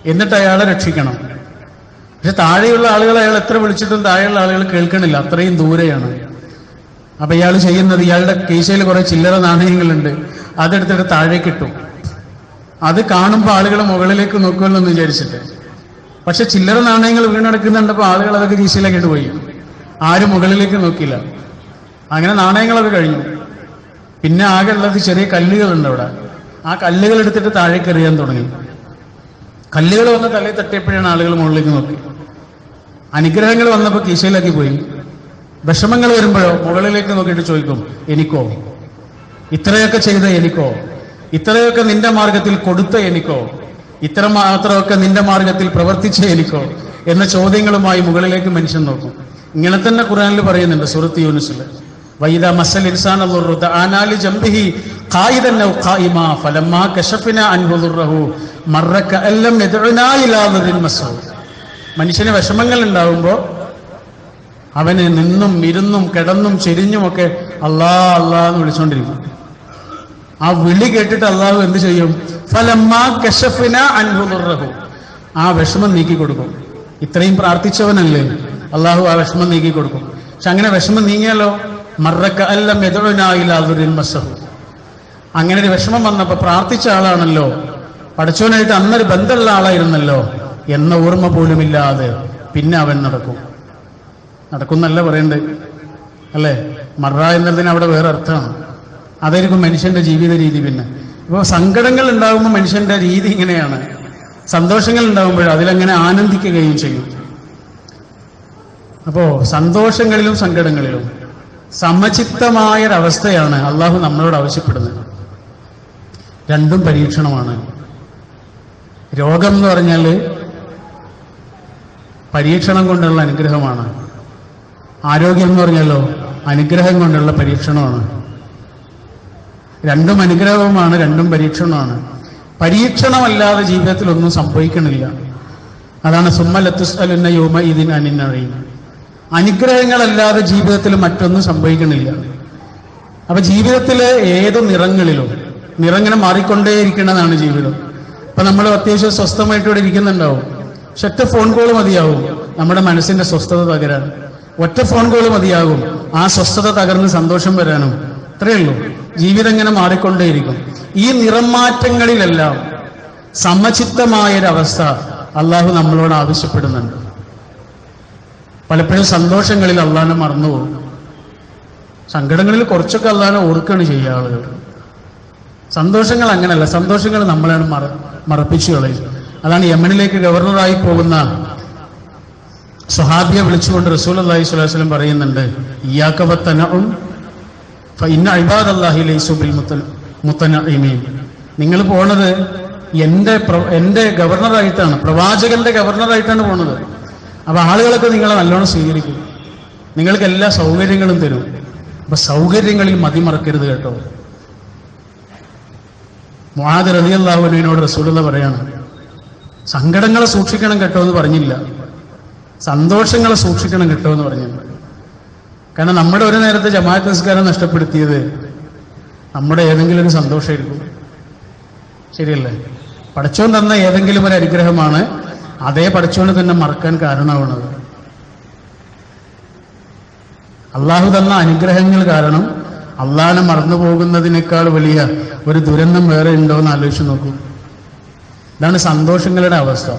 എന്നിട്ട് അയാളെ രക്ഷിക്കണം. പക്ഷെ താഴെയുള്ള ആളുകൾ അയാൾ എത്ര വിളിച്ചിട്ടും താഴെയുള്ള ആളുകൾ കേൾക്കണില്ല. അത്രയും ദൂരെയാണ്. അപ്പൊ ഇയാൾ ചെയ്യുന്നത് ഇയാളുടെ കീശയിൽ കുറെ ചില്ലറ നാണയങ്ങളുണ്ട്. അതെടുത്തിട്ട് താഴേക്ക് ഇട്ടു. അത് കാണുമ്പോൾ ആളുകൾ മുകളിലേക്ക് നോക്കുമല്ലോ എന്ന് വിചാരിച്ചിട്ട്. പക്ഷെ ചില്ലറ നാണയങ്ങൾ വീണടക്കുന്നുണ്ടപ്പോൾ ആളുകൾ അതൊക്കെ കീശയിലേക്ക് പോയി. ആരും മുകളിലേക്ക് നോക്കിയില്ല. അങ്ങനെ നാണയങ്ങളൊക്കെ കഴിഞ്ഞു. പിന്നെ ആകെ ഉള്ളത് ചെറിയ കല്ലുകളുണ്ട് അവിടെ. ആ കല്ലുകൾ എടുത്തിട്ട് താഴേക്ക് എറിയാൻ തുടങ്ങി. കല്ലുകൾ വന്ന് തലയിൽ തട്ടിയപ്പോഴാണ് ആളുകൾ മുകളിലേക്ക് നോക്കി. അനുഗ്രഹങ്ങൾ വന്നപ്പോൾ കീശയിലാക്കി പോയി. വിഷമങ്ങൾ വരുമ്പോഴോ മുകളിലേക്ക് നോക്കിയിട്ട് ചോദിക്കും എനിക്കോ? ഇത്രയൊക്കെ ചെയ്ത എനിക്കോ? ഇത്രയൊക്കെ നിന്റെ മാർഗത്തിൽ കൊടുത്ത എനിക്കോ? ഇത്ര മാത്രമൊക്കെ നിന്റെ മാർഗത്തിൽ പ്രവർത്തിച്ച എനിക്കോ? എന്ന ചോദ്യങ്ങളുമായി മുകളിലേക്ക് മനുഷ്യൻ നോക്കും. ഇങ്ങനെ തന്നെ ഖുറാനിൽ പറയുന്നുണ്ട് സുഹൃത്ത് യൂനിസിൽ ജംബിഹി ഖായിദൻ ഖായിമാ അൻഹു ഇലാ മനുഷ്യന് വിഷമങ്ങൾ ഉണ്ടാവുമ്പോൾ അവന് നിന്നും ഇരുന്നും കിടന്നും ചെരിഞ്ഞുമൊക്കെ അല്ലാ അല്ലാ എന്ന് വിളിച്ചോണ്ടിരിക്കും. ആ വിളി കേട്ടിട്ട് അള്ളാഹു എന്ത് ചെയ്യും? ഫലമ്മാ കശഫിന അൻഹുദുറഹു ആ വിഷമം നീക്കി കൊടുക്കും ഇത്രയും പ്രാർത്ഥിച്ചവനല്ലേ? അള്ളാഹു ആ വിഷമം നീക്കി കൊടുക്കും പക്ഷെ അങ്ങനെ വിഷമം നീങ്ങിയാലോ? മറക്ക അല്ല എതിർനായില്ലാതൊരു മസഹു. അങ്ങനെ ഒരു വിഷമം വന്നപ്പോൾ പ്രാർത്ഥിച്ച ആളാണല്ലോ. പഠിച്ചവനായിട്ട് അന്നൊരു ബന്ധമുള്ള ആളായിരുന്നല്ലോ. എന്ന ഓർമ്മ പോലുമില്ലാതെ പിന്നെ അവൻ നടക്കും. നടക്കുന്നല്ല പറയണ്ടേ? അല്ലേ? മറ എന്നതിന് അവിടെ വേറെ അർത്ഥമാണ്. അതായിരിക്കും മനുഷ്യന്റെ ജീവിത രീതി പിന്നെ. ഇപ്പോൾ സങ്കടങ്ങൾ ഉണ്ടാകുമ്പോൾ മനുഷ്യന്റെ രീതി ഇങ്ങനെയാണ്. സന്തോഷങ്ങൾ ഉണ്ടാകുമ്പോൾ അതിലങ്ങനെ ആനന്ദിക്കുകയും ചെയ്യും. അപ്പോൾ സന്തോഷങ്ങളിലും സങ്കടങ്ങളിലും സമചിത്തമായൊരവസ്ഥയാണ് അള്ളാഹു നമ്മളോട് ആവശ്യപ്പെടുന്നത്. രണ്ടും പരീക്ഷണമാണ്. രോഗം എന്ന് പറഞ്ഞാൽ പരീക്ഷണം കൊണ്ടുള്ള അനുഗ്രഹമാണ്. ആരോഗ്യം എന്ന് പറഞ്ഞാലോ അനുഗ്രഹം കൊണ്ടുള്ള പരീക്ഷണമാണ്. രണ്ടും അനുഗ്രഹവുമാണ് രണ്ടും പരീക്ഷണമാണ്. പരീക്ഷണമല്ലാതെ ജീവിതത്തിൽ ഒന്നും സംഭവിക്കണില്ല. അതാണ് സുമ്മലത്തുസ് അലുന്ന യോമ ഇതിന് അനിന്നറിയും അനുഗ്രഹങ്ങളല്ലാതെ ജീവിതത്തിൽ മറ്റൊന്നും സംഭവിക്കണില്ല അപ്പൊ ജീവിതത്തിലെ ഏത് നിറങ്ങളിലും നിറങ്ങനെ മാറിക്കൊണ്ടേയിരിക്കുന്നതാണ് ജീവിതം. ഇപ്പൊ നമ്മൾ അത്യാവശ്യം സ്വസ്ഥമായിട്ട് ഇവിടെ ഇരിക്കുന്നുണ്ടാവും. പക്ഷെ ഒറ്റ ഫോൺ കോൾ മതിയാവും. നമ്മുടെ മനസ്സിന്റെ സ്വസ്ഥത തകരാൻ. ഒറ്റ ഫോൺ കോൾ മതിയാകും. ആ സ്വസ്ഥത തകർന്ന് സന്തോഷം വരാനും. അത്രയേ ഉള്ളൂ. ജീവിതം ഇങ്ങനെ മാറിക്കൊണ്ടേയിരിക്കും. ഈ നിറമാറ്റങ്ങളിലെല്ലാം സമചിത്തമായൊരവസ്ഥ അള്ളാഹു നമ്മളോട് ആവശ്യപ്പെടുന്നുണ്ട്. പലപ്പോഴും സന്തോഷങ്ങളിൽ അള്ളാഹിനെ മറന്നുപോകും സങ്കടങ്ങളിൽ കുറച്ചൊക്കെ അള്ളാനെ ഓർക്കാണ് ചെയ്യുക ആളുകൾ. സന്തോഷങ്ങൾ അങ്ങനെയല്ല സന്തോഷങ്ങൾ നമ്മളാണ് മറ മറപ്പിച്ചു കളയും. അതാണ് യമനിലേക്ക് ഗവർണറായി പോകുന്ന സ്വഹാബിയെ വിളിച്ചുകൊണ്ട് റസൂൽ അള്ളാഹി സ്വലാസ്ലം പറയുന്നുണ്ട് നിങ്ങൾ പോണത് എന്റെ എന്റെ ഗവർണറായിട്ടാണ് പ്രവാചകന്റെ ഗവർണറായിട്ടാണ് പോണത്. അപ്പൊ ആളുകളൊക്കെ നിങ്ങളെ നല്ലോണം സ്വീകരിക്കും. നിങ്ങൾക്ക് എല്ലാ സൗകര്യങ്ങളും തരും. അപ്പൊ സൗകര്യങ്ങളിൽ മതിമറക്കരുത് കേട്ടോ. മുഹാദ് റലിയല്ലാഹുവിനോട് റസൂലുള്ള പറയാണ് സങ്കടങ്ങളെ സൂക്ഷിക്കണം കേട്ടോ എന്ന് പറഞ്ഞില്ല. സന്തോഷങ്ങളെ സൂക്ഷിക്കണം കേട്ടോ എന്ന് പറഞ്ഞു കാരണം നമ്മുടെ ഒരു നേരത്തെ ജമാഅത്ത് നിസ്കാരം നഷ്ടപ്പെടുത്തിയത് നമ്മുടെ ഏതെങ്കിലും ഒരു സന്തോഷമായിരിക്കും. ശരിയല്ലേ? പഠിച്ചോൻ തന്ന ഏതെങ്കിലും ഒരു അനുഗ്രഹമാണ് അതേ പഠിച്ചുകൊണ്ട് തന്നെ മറക്കാൻ കാരണമാവുന്നത് അള്ളാഹു തന്ന അനുഗ്രഹങ്ങൾ കാരണം അള്ളാഹിനെ മറന്നു പോകുന്നതിനേക്കാൾ വലിയ ഒരു ദുരന്തം വേറെ ഉണ്ടോ എന്ന് ആലോചിച്ച് നോക്കൂ. ഇതാണ് സന്തോഷങ്ങളുടെ അവസ്ഥ.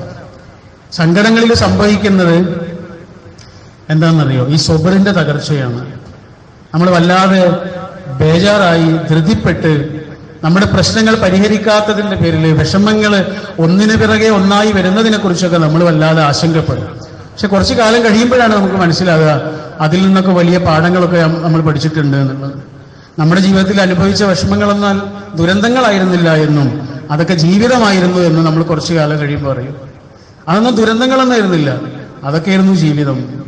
സങ്കടങ്ങളിൽ സംഭവിക്കുന്നത് എന്താണെന്നറിയോ? ഈ സ്വബറിന്റെ തകർച്ചയാണ്. നമ്മൾ വല്ലാതെ ബേജാറായി ധൃതിപ്പെട്ട് നമ്മുടെ പ്രശ്നങ്ങൾ പരിഹരിക്കാത്തതിന്റെ പേരിൽ വിഷമങ്ങൾ ഒന്നിനു പിറകെ ഒന്നായി വരുന്നതിനെ കുറിച്ചൊക്കെ നമ്മൾ വല്ലാതെ ആശങ്കപ്പെടും. പക്ഷെ കുറച്ചു കാലം കഴിയുമ്പോഴാണ് നമുക്ക് മനസ്സിലാകുക അതിൽ നിന്നൊക്കെ വലിയ പാഠങ്ങളൊക്കെ നമ്മൾ പഠിച്ചിട്ടുണ്ട് എന്നുള്ളത്. നമ്മുടെ ജീവിതത്തിൽ അനുഭവിച്ച വിഷമങ്ങളെന്നാൽ ദുരന്തങ്ങളായിരുന്നില്ല എന്നും അതൊക്കെ ജീവിതമായിരുന്നു എന്ന് നമ്മൾ കുറച്ചു കാലം കഴിയുമ്പോൾ അറിയും. അതൊന്നും ദുരന്തങ്ങളൊന്നായിരുന്നില്ല. അതൊക്കെയായിരുന്നു ജീവിതം.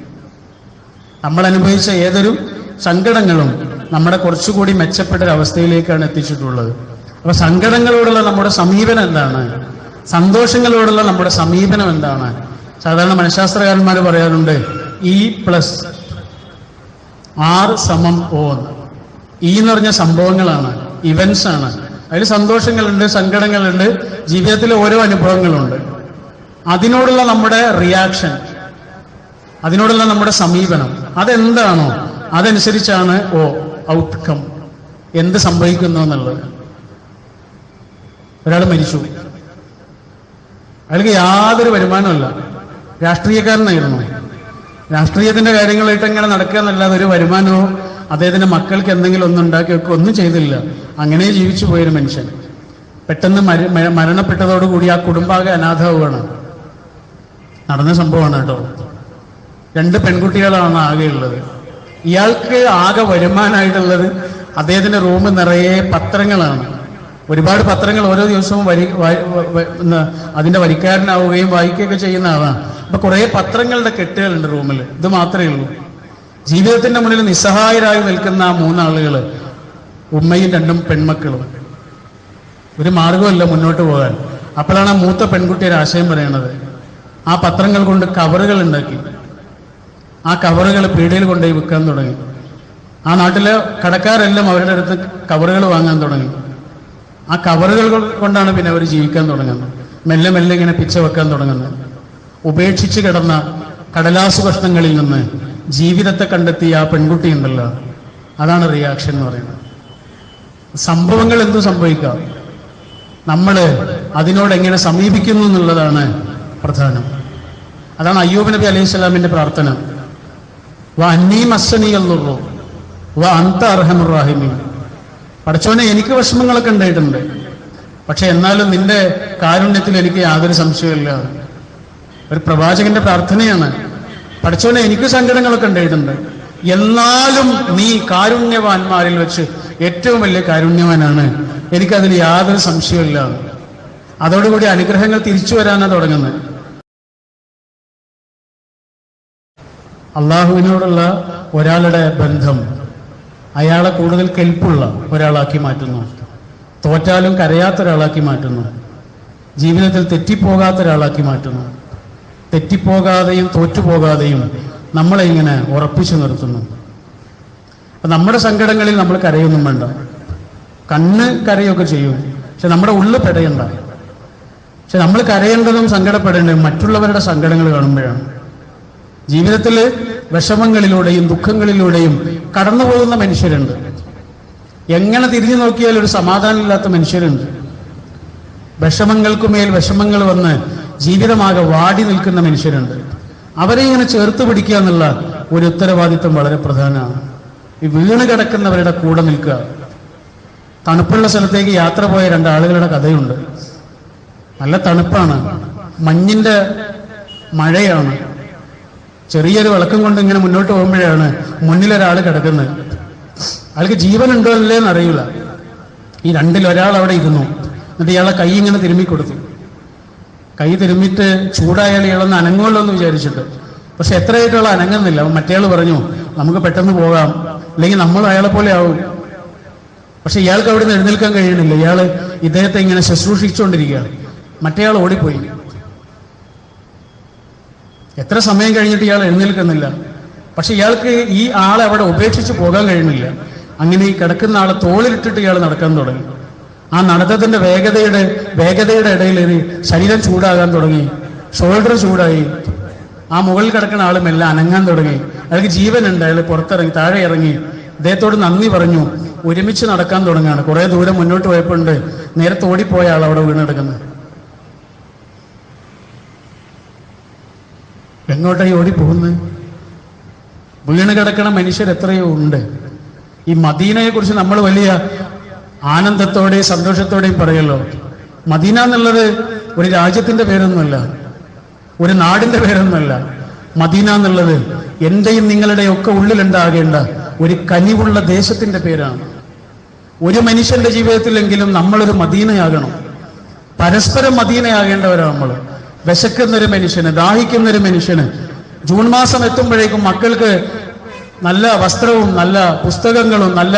നമ്മൾ അനുഭവിച്ച ഏതൊരു സങ്കടങ്ങളും നമ്മുടെ കുറച്ചുകൂടി മെച്ചപ്പെട്ട അവസ്ഥയിലേക്കാണ് എത്തിച്ചിട്ടുള്ളത്. അപ്പൊ സങ്കടങ്ങളോടുള്ള നമ്മുടെ സമീപനം എന്താണ്? സന്തോഷങ്ങളോടുള്ള നമ്മുടെ സമീപനം എന്താണ്? സാധാരണ മനഃശാസ്ത്രകാരന്മാർ പറയാറുണ്ട് ഇ പ്ലസ് ആർ സമം ഓ ഇ ഈ എന്ന് പറഞ്ഞ സംഭവങ്ങളാണ് ഇവൻസ് ആണ്. അതിൽ സന്തോഷങ്ങളുണ്ട് സങ്കടങ്ങളുണ്ട് ജീവിതത്തിലെ ഓരോ അനുഭവങ്ങളുണ്ട്. അതിനോടുള്ള നമ്മുടെ റിയാക്ഷൻ അതിനോടുള്ള നമ്മുടെ സമീപനം അതെന്താണോ അതനുസരിച്ചാണ് ഓ ഔട്ട്കം എന്ത് സംഭവിക്കുന്നു എന്നുള്ളത്. ഒരാൾ മരിച്ചു. അയാൾക്ക് യാതൊരു വരുമാനമല്ല രാഷ്ട്രീയക്കാരനായിരുന്നു. രാഷ്ട്രീയത്തിന്റെ കാര്യങ്ങളായിട്ട് ഇങ്ങനെ നടക്കുക എന്നല്ലാതെ ഒരു വരുമാനമോ അദ്ദേഹത്തിന്റെ മക്കൾക്ക് എന്തെങ്കിലും ഒന്നും ഉണ്ടാക്കി വെക്കുക ഒന്നും ചെയ്തില്ല. അങ്ങനെ ജീവിച്ചു പോയൊരു മനുഷ്യൻ. പെട്ടെന്ന് മരണപ്പെട്ടതോടുകൂടി ആ കുടുംബാകെ അനാഥാവുകയാണ് നടന്ന സംഭവമാണ് കേട്ടോ. രണ്ട് പെൺകുട്ടികളാണ് ആകെയുള്ളത്. ഇയാൾക്ക് ആകെ വരുമാനമായിട്ടുള്ളത് അദ്ദേഹത്തിന്റെ റൂം നിറയെ പത്രങ്ങളാണ്. ഒരുപാട് പത്രങ്ങൾ ഓരോ ദിവസവും വരി അതിന്റെ വരിക്കാരനാവുകയും വായിക്കുകയൊക്കെ ചെയ്യുന്ന ആളാണ് അപ്പൊ കുറെ പത്രങ്ങളുടെ കെട്ടുകളുണ്ട് റൂമിൽ ഇത് മാത്രമേ ഉള്ളൂ. ജീവിതത്തിന്റെ മുന്നിൽ നിസ്സഹായരായി നിൽക്കുന്ന ആ മൂന്നാളുകൾ ഉമ്മയും രണ്ടും പെൺമക്കളും. ഒരു മാർഗമല്ല മുന്നോട്ട് പോകാൻ. അപ്പോഴാണ് ആ മൂത്ത പെൺകുട്ടി ഒരു ആശയം പറയുന്നത് ആ പത്രങ്ങൾ കൊണ്ട് കവറുകൾ ഉണ്ടാക്കി. ആ കവറുകൾ പീടിയിൽ കൊണ്ടുപോയി വിൽക്കാൻ തുടങ്ങി. ആ നാട്ടിലെ കടക്കാരെല്ലാം അവരുടെ അടുത്ത് കവറുകൾ വാങ്ങാൻ തുടങ്ങി. ആ കവറുകൾ കൊണ്ടാണ് പിന്നെ അവർ ജീവിക്കാൻ തുടങ്ങുന്നത്. മെല്ലെ മെല്ലെ ഇങ്ങനെ പിച്ച വെക്കാൻ തുടങ്ങുന്നത്. ഉപേക്ഷിച്ച് കിടന്ന കടലാസു കഷ്ണങ്ങളിൽ നിന്ന് ജീവിതത്തെ കണ്ടെത്തിയ ആ പെൺകുട്ടി ഉണ്ടല്ലോ. അതാണ് റിയാക്ഷൻ എന്ന് പറയുന്നത്. സംഭവങ്ങൾ എന്തു സംഭവിക്കാം? നമ്മൾ അതിനോട് എങ്ങനെ സമീപിക്കുന്നു എന്നുള്ളതാണ് പ്രധാനം. അതാണ് അയ്യൂബ് നബി അലൈഹി സ്വലാമിന്റെ പ്രാർത്ഥന. വ പഠിച്ചോനെ എനിക്ക് വിഷമങ്ങളൊക്കെ ഉണ്ടായിട്ടുണ്ട്. പക്ഷെ എന്നാലും നിന്റെ കാരുണ്യത്തിൽ എനിക്ക് യാതൊരു സംശയമില്ല ഒരു പ്രവാചകന്റെ പ്രാർത്ഥനയാണ്. പഠിച്ചവനെ എനിക്ക് സങ്കടങ്ങളൊക്കെ ഉണ്ടായിട്ടുണ്ട്. എന്നാലും നീ കാരുണ്യവാന്മാരിൽ വെച്ച് ഏറ്റവും വലിയ കാരുണ്യവാനാണ്. എനിക്കതിൽ യാതൊരു സംശയമില്ല അതോടുകൂടി അനുഗ്രഹങ്ങൾ തിരിച്ചു വരാനാണ് തുടങ്ങുന്നത്. അള്ളാഹുവിനോടുള്ള ഒരാളുടെ ബന്ധം അയാളെ കൂടുതൽ കെൽപ്പുള്ള ഒരാളാക്കി മാറ്റുന്നു. തോറ്റാലും കരയാത്ത ഒരാളാക്കി മാറ്റുന്നു. ജീവിതത്തിൽ തെറ്റിപ്പോകാത്ത ഒരാളാക്കി മാറ്റുന്നു. തെറ്റിപ്പോകാതെയും തോറ്റുപോകാതെയും നമ്മളെ ഇങ്ങനെ ഉറപ്പിച്ചു നിർത്തുന്നു. നമ്മുടെ സങ്കടങ്ങളിൽ നമ്മൾ കരയൊന്നും വേണ്ട. കണ്ണ് കരയൊക്കെ ചെയ്യും. പക്ഷെ നമ്മുടെ ഉള്ളിൽ പെടയണ്ട. പക്ഷെ നമ്മൾ കരയേണ്ടതും സങ്കടപ്പെടേണ്ടതും മറ്റുള്ളവരുടെ സങ്കടങ്ങൾ കാണുമ്പോഴാണ്. ജീവിതത്തിൽ വിഷമങ്ങളിലൂടെയും ദുഃഖങ്ങളിലൂടെയും കടന്നു പോകുന്ന മനുഷ്യരുണ്ട്. എങ്ങനെ തിരിഞ്ഞു നോക്കിയാൽ ഒരു സമാധാനമില്ലാത്ത മനുഷ്യരുണ്ട്. വിഷമങ്ങൾക്കുമേൽ വിഷമങ്ങൾ വന്ന് ജീവിതമാകെ വാടി നിൽക്കുന്ന മനുഷ്യരുണ്ട്. അവരെ ഇങ്ങനെ ചേർത്ത് പിടിക്കുക എന്നുള്ള ഒരു ഉത്തരവാദിത്വം വളരെ പ്രധാനമാണ്. ഈ വീണ് കിടക്കുന്നവരുടെ കൂടെ നിൽക്കുക. തണുപ്പുള്ള സ്ഥലത്തേക്ക് യാത്ര പോയ രണ്ടാളുകളുടെ കഥയുണ്ട്. നല്ല തണുപ്പാണ്. മഞ്ഞിന്റെ മഴയാണ്. ചെറിയൊരു വിളക്കം കൊണ്ട് ഇങ്ങനെ മുന്നോട്ട് പോകുമ്പോഴാണ് മുന്നിലൊരാൾ കിടക്കുന്നത്. അയാൾക്ക് ജീവൻ ഉണ്ടോ അല്ലേ എന്നറിയില്ല ഈ രണ്ടിൽ ഒരാൾ അവിടെ ഇരുന്നു. എന്നിട്ട് ഇയാളെ കൈ ഇങ്ങനെ തിരുമ്മി കൊടുത്തു. കൈ തിരുമ്മിട്ട് ചൂടായാൽ ഇയാളൊന്ന് അനങ്ങുമല്ലോ എന്ന് വിചാരിച്ചിട്ട്. പക്ഷെ എത്രയായിട്ടുള്ള അനങ്ങുന്നില്ല. മറ്റേയാൾ പറഞ്ഞു നമുക്ക് പെട്ടെന്ന് പോകാം. അല്ലെങ്കിൽ നമ്മൾ അയാളെ പോലെ ആവും. പക്ഷെ ഇയാൾക്ക് അവിടെ നിന്ന് എഴുന്നേൽക്കാൻ കഴിയണില്ല. ഇയാൾ ഇദ്ദേഹത്തെ ഇങ്ങനെ ശുശ്രൂഷിച്ചുകൊണ്ടിരിക്കുകയാണ്. മറ്റേയാൾ ഓടിപ്പോയി. എത്ര സമയം കഴിഞ്ഞിട്ട് ഇയാൾ എഴുന്നേൽക്കുന്നില്ല? പക്ഷെ ഇയാൾക്ക് ഈ ആളെ അവിടെ ഉപേക്ഷിച്ച് പോകാൻ കഴിയുന്നില്ല. അങ്ങനെ ഈ കിടക്കുന്ന ആളെ തോളിലിട്ടിട്ട് ഇയാൾ നടക്കാൻ തുടങ്ങി. ആ നടത്തത്തിന്റെ വേഗതയുടെ വേഗതയുടെ ഇടയിൽ ശരീരം ചൂടാകാൻ തുടങ്ങി. ഷോൾഡർ ചൂടായി. ആ മുകളിൽ കിടക്കുന്ന ആളും എല്ലാം അനങ്ങാൻ തുടങ്ങി. അയാൾക്ക് ജീവനുണ്ട്. അയാൾ പുറത്തിറങ്ങി താഴെ ഇറങ്ങി. അദ്ദേഹത്തോട് നന്ദി പറഞ്ഞു. ഒരുമിച്ച് നടക്കാൻ തുടങ്ങുകയാണ് കുറേ ദൂരം മുന്നോട്ട് പോയപ്പോണ്ട് നേരത്തെ ഓടിപ്പോയ ആൾ അവിടെ വീണ് എങ്ങോട്ടായി ഓടിപ്പോകുന്നത്? വീണ് കിടക്കണ മനുഷ്യർ എത്രയോ ഉണ്ട്. ഈ മദീനയെ കുറിച്ച് നമ്മൾ വലിയ ആനന്ദത്തോടെയും സന്തോഷത്തോടെയും പറയല്ലോ. മദീന എന്നുള്ളത് ഒരു രാജ്യത്തിന്റെ പേരൊന്നുമല്ല. ഒരു നാടിന്റെ പേരൊന്നുമല്ല. മദീന എന്നുള്ളത് എന്റെയും നിങ്ങളുടെയും ഒക്കെ ഉള്ളിലുണ്ടാകേണ്ട ഒരു കനിവുള്ള ദേശത്തിന്റെ പേരാണ്. ഒരു മനുഷ്യന്റെ ജീവിതത്തിലെങ്കിലും നമ്മളൊരു മദീനയാകണം. പരസ്പരം മദീനയാകേണ്ടവരാണ് നമ്മൾ. വിശക്കുന്ന ഒരു മനുഷ്യന് ദാഹിക്കുന്ന ഒരു മനുഷ്യന്. ജൂൺ മാസം എത്തുമ്പോഴേക്കും മക്കൾക്ക് നല്ല വസ്ത്രവും നല്ല പുസ്തകങ്ങളും നല്ല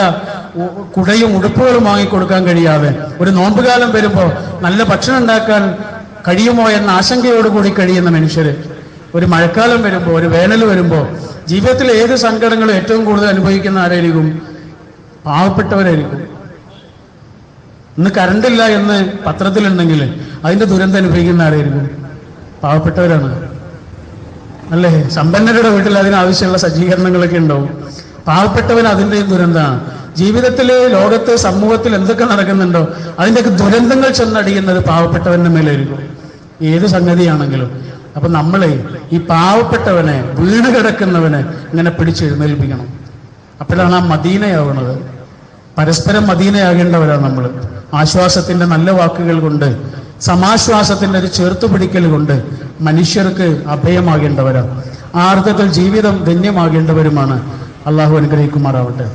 കുടയും ഉടുപ്പുകളും വാങ്ങിക്കൊടുക്കാൻ കഴിയാതെ. ഒരു നോമ്പുകാലം വരുമ്പോൾ നല്ല ഭക്ഷണം ഉണ്ടാക്കാൻ കഴിയുമോ എന്ന ആശങ്കയോടുകൂടി കഴിയുന്ന മനുഷ്യര്. ഒരു മഴക്കാലം വരുമ്പോൾ ഒരു വേനൽ വരുമ്പോൾ ജീവിതത്തിൽ ഏത് സങ്കടങ്ങളും ഏറ്റവും കൂടുതൽ അനുഭവിക്കുന്ന ആരായിരിക്കും? പാവപ്പെട്ടവരായിരിക്കും. ഇന്ന് കറണ്ടില്ല എന്ന് പത്രത്തിലുണ്ടെങ്കിൽ അതിന്റെ ദുരന്തം അനുഭവിക്കുന്ന ആരായിരിക്കും? പാവപ്പെട്ടവരാണ്. അല്ലേ? സമ്പന്നരുടെ വീട്ടിൽ അതിനാവശ്യമുള്ള സജ്ജീകരണങ്ങളൊക്കെ ഉണ്ടാവും. പാവപ്പെട്ടവൻ അതിന്റെയും ദുരന്തമാണ്. ജീവിതത്തിലെ ലോകത്ത് സമൂഹത്തിൽ എന്തൊക്കെ നടക്കുന്നുണ്ടോ അതിന്റെയൊക്കെ ദുരന്തങ്ങൾ ചെന്നടിയുന്നത് പാവപ്പെട്ടവന്റെ മേലായിരിക്കും. ഏത് സംഗതിയാണെങ്കിലും. അപ്പൊ നമ്മളെ ഈ പാവപ്പെട്ടവനെ വീണ് കിടക്കുന്നവനെ ഇങ്ങനെ പിടിച്ചെഴുന്നേൽപ്പിക്കണം. അപ്പോഴാണ് ആ മദീനയാവുന്നത് പരസ്പരം മദീനയാകേണ്ടവരാണ് നമ്മൾ ആശ്വാസത്തിന്റെ നല്ല വാക്കുകൾ കൊണ്ട് സമാശ്വാസത്തിന്റെ ഒരു ചേർത്തുപിടിക്കൽ കൊണ്ട് മനുഷ്യർക്ക് അഭയമാകേണ്ടവരാണ് ആ ജീവിതം ധന്യമാകേണ്ടവരുമാണ്. അള്ളാഹു അനുഗ്രഹിക്കുമാറാവട്ടെ.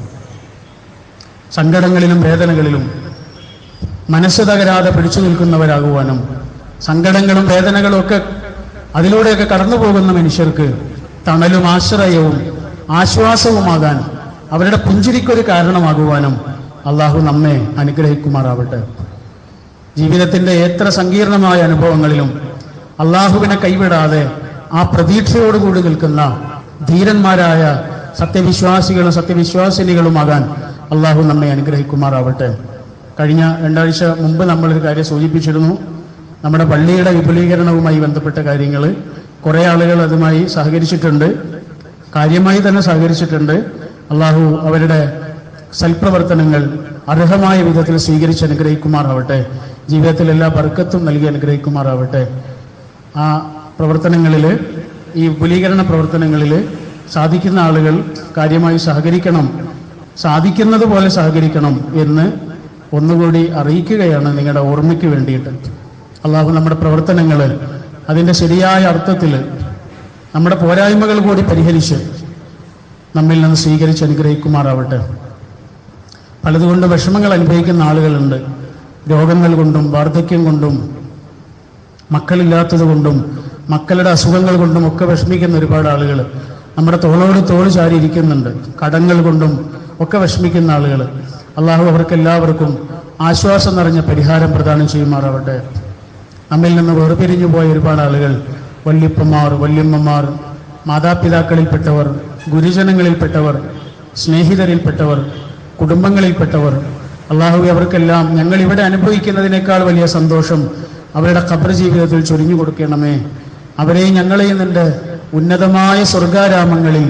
സങ്കടങ്ങളിലും വേദനകളിലും മനസ്സ് തകരാതെ പിടിച്ചു നിൽക്കുന്നവരാകുവാനും സങ്കടങ്ങളും വേദനകളും ഒക്കെ അതിലൂടെയൊക്കെ കടന്നു പോകുന്ന മനുഷ്യർക്ക് തണലും ആശ്രയവും ആശ്വാസവുമാകാൻ അവരുടെ പുഞ്ചിരിക്കൊരു കാരണമാകുവാനും അള്ളാഹു നമ്മെ അനുഗ്രഹിക്കുമാറാവട്ടെ. ജീവിതത്തിന്റെ എത്ര സങ്കീർണമായ അനുഭവങ്ങളിലും അള്ളാഹുവിനെ കൈവിടാതെ ആ പ്രതീക്ഷയോടുകൂടി നിൽക്കുന്ന ധീരന്മാരായ സത്യവിശ്വാസികളും സത്യവിശ്വാസിനികളുമാകാൻ അള്ളാഹു നമ്മെ അനുഗ്രഹിക്കുമാറാവട്ടെ. കഴിഞ്ഞ രണ്ടാഴ്ച മുമ്പ് നമ്മളൊരു കാര്യം സൂചിപ്പിച്ചിരുന്നു. നമ്മുടെ പള്ളിയുടെ വിപുലീകരണവുമായി ബന്ധപ്പെട്ട കാര്യങ്ങൾ കുറേ ആളുകൾ അതുമായി സഹകരിച്ചിട്ടുണ്ട്. കാര്യമായി തന്നെ സഹകരിച്ചിട്ടുണ്ട്. അള്ളാഹു അവരുടെ സൽപ്രവർത്തനങ്ങൾ അർഹമായ വിധത്തിൽ സ്വീകരിച്ച് അനുഗ്രഹിക്കുമാറാവട്ടെ. ജീവിതത്തിൽ എല്ലാ ബർക്കത്തും നൽകി അനുഗ്രഹിക്കുമാറാവട്ടെ. ആ പ്രവർത്തനങ്ങളിൽ ഈ വിപുലീകരണ പ്രവർത്തനങ്ങളിൽ സാധിക്കുന്ന ആളുകൾ കാര്യമായി സഹകരിക്കണം. സാധിക്കുന്നത് പോലെ സഹകരിക്കണം എന്ന് ഒന്നുകൂടി അറിയിക്കുകയാണ് നിങ്ങളുടെ ഓർമ്മയ്ക്ക് വേണ്ടിയിട്ട്. അള്ളാഹു നമ്മുടെ പ്രവർത്തനങ്ങൾ അതിന്റെ ശരിയായ അർത്ഥത്തിൽ നമ്മുടെ പോരായ്മകൾ കൂടി പരിഹരിച്ച് നമ്മിൽ നിന്ന് സ്വീകരിച്ച് അനുഗ്രഹിക്കുമാറാവട്ടെ. പലതുകൊണ്ട് വിഷമങ്ങൾ അനുഭവിക്കുന്ന ആളുകളുണ്ട്. രോഗങ്ങൾ കൊണ്ടും വാർദ്ധക്യം കൊണ്ടും മക്കളില്ലാത്തത് കൊണ്ടും മക്കളുടെ അസുഖങ്ങൾ കൊണ്ടും ഒക്കെ വിഷമിക്കുന്ന ഒരുപാട് ആളുകൾ നമ്മുടെ തോളോട് തോൾ ചാരി ഇരിക്കുന്നുണ്ട്. കടങ്ങൾ കൊണ്ടും ഒക്കെ വിഷമിക്കുന്ന ആളുകൾ അള്ളാഹു അവർക്കെല്ലാവർക്കും ആശ്വാസം നിറഞ്ഞ പരിഹാരം പ്രദാനം ചെയ്യുമാറാവട്ടെ. നമ്മിൽ നിന്ന് വേർപിരിഞ്ഞു പോയ ഒരുപാട് ആളുകൾ വല്യപ്പന്മാർ വല്യമ്മമാർ മാതാപിതാക്കളിൽപ്പെട്ടവർ ഗുരുജനങ്ങളിൽപ്പെട്ടവർ സ്നേഹിതരിൽപ്പെട്ടവർ കുടുംബങ്ങളിൽപ്പെട്ടവർ അള്ളാഹു അവർക്കെല്ലാം ഞങ്ങൾ ഇവിടെ അനുഭവിക്കുന്നതിനേക്കാൾ വലിയ സന്തോഷം അവരുടെ ഖബർ ജീവിതത്തിൽ ചൊരിഞ്ഞു കൊടുക്കണമേ അവരെയും ഞങ്ങളെയും നിന്റെ ഉന്നതമായ സ്വർഗാരാമങ്ങളിൽ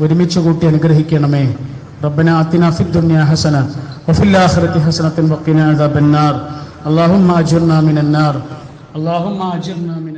ഒരുമിച്ച് കൂട്ടി അനുഗ്രഹിക്കണമേ ربنا آتنا في الدنيا حسنة وفي الآخرة حسنة وقنا عذاب النار اللهم أجرنا من النار اللهم أجرنا من